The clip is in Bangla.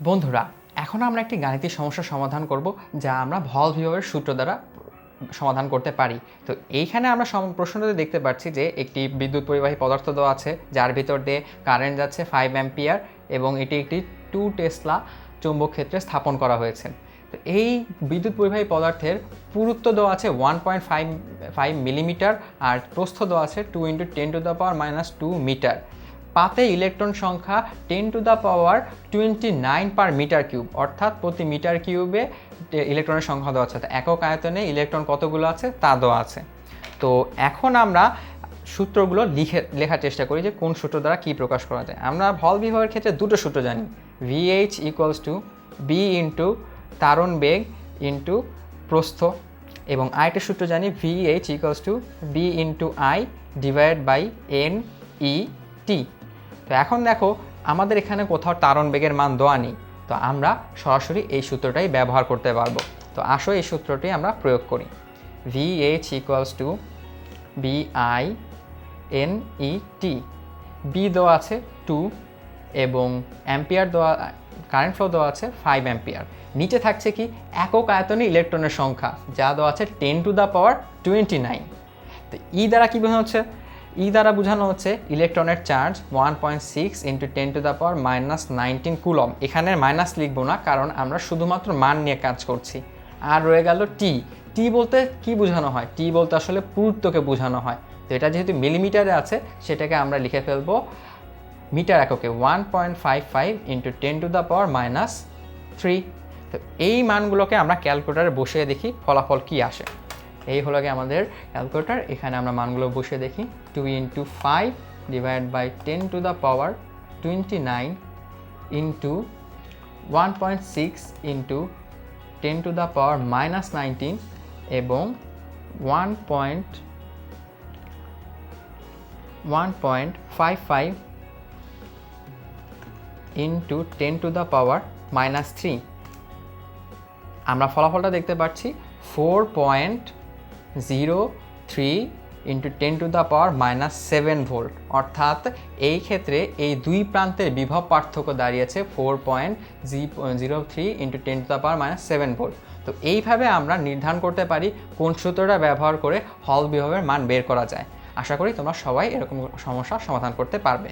বন্ধুরা, এখন আমরা একটি গাণিতিক সমস্যার সমাধান করব যা আমরা ভল বিভাগের সূত্র দ্বারা সমাধান করতে পারি। তো এইখানে আমরা প্রশ্নটাতে দেখতে পাচ্ছি যে একটি বিদ্যুৎ পরিবাহী পদার্থ দেওয়া আছে, যার ভিতর দিয়ে কারেন্ট যাচ্ছে ফাইভ অ্যাম্পিয়ার এবং এটি একটি টু টেসলা চৌম্বক ক্ষেত্রে স্থাপন করা হয়েছে। তো এই বিদ্যুৎ পরিবাহী পদার্থের পুরুত্ব দেওয়া আছে one point five five millimeter আর প্রস্থ দেওয়া আছে two into ten to the power minus two meter পাতে ইলেকট্রন সংখ্যা ten to the power twenty nine per meter cube, অর্থাৎ প্রতি মিটার কিউবে ইলেকট্রনের সংখ্যা দেওয়া আছে। একক আয়তনে ইলেকট্রন কতগুলো আছে? তা দেওয়া আছে। তো এখন আমরা সূত্রগুলো লিখে, লেখার চেষ্টা করি যে কোন সূত্র দ্বারা কী প্রকাশ করা যায়। আমরা ভল বিভাগের ক্ষেত্রে দুটো সূত্র জানি। VH equals to B into তারণ বেগ ইন্টু প্রস্থ এবং আরেকটা সূত্র জানি VH equals to B into I divide by N E T তো এখন দেখো, আমাদের এখানে কোথাও তারণ বেগের মান দেওয়া নেই, তো আমরা সরাসরি এই সূত্রটাই ব্যবহার করতে পারব। তো আসো এই সূত্রটি আমরা প্রয়োগ করি। V H equals to B I N E T B দেওয়া আছে টু এবং অ্যাম্পিয়ার দেওয়া কারেন্ট ফ্লো দেওয়া আছে ফাইভ অ্যাম্পিয়ার নিচে থাকছে কি? একক আয়তনে ইলেকট্রনের সংখ্যা, যা দেওয়া আছে ten to the power twenty nine তো ই দ্বারা কী বোঝানো হচ্ছে? ই দ্বারা বোঝানো হচ্ছে ইলেকট্রনের charge one point six into ten to the power minus nineteen coulomb এখানে মাইনাস লিখব না, কারণ আমরা শুধুমাত্র মান নিয়ে কাজ করছি। আর রয়ে গেল টি টি বলতে কি বোঝানো হয়? টি বলতে আসলে পুরুত্বকে বোঝানো হয়। তো এটা যেহেতু মিলিমিটারে আছে, সেটাকে আমরা লিখে ফেলব মিটার এককে one point five five into ten to the power minus three তো এই মানগুলোকে আমরা ক্যালকুলেটারে বসিয়ে দেখি ফলাফল কি আসে। এই হলো গিয়ে আমাদের ক্যালকুলেটার এখানে আমরা মানগুলো বসে দেখি। Two into five divide by ten to the power twenty nine into one point six into ten to the power minus nineteen এবং one point one point five five into ten to the power minus three আমরা ফলাফলটা দেখতে পাচ্ছি। Four point zero three into ten to the power minus seven volt. অর্থাৎ এই ক্ষেত্রে এই দুই প্রান্তের বিভব পার্থক্য দাঁড়িয়েছে four point G zero three into ten to the power minus seven volt. তো এইভাবে আমরা নির্ধারণ করতে পারি কোন সূত্রটা ব্যবহার করে হল বিভবের মান বের করা যায়। আশা করি তোমরা সবাই এরকম সমস্যার সমাধান করতে পারবে।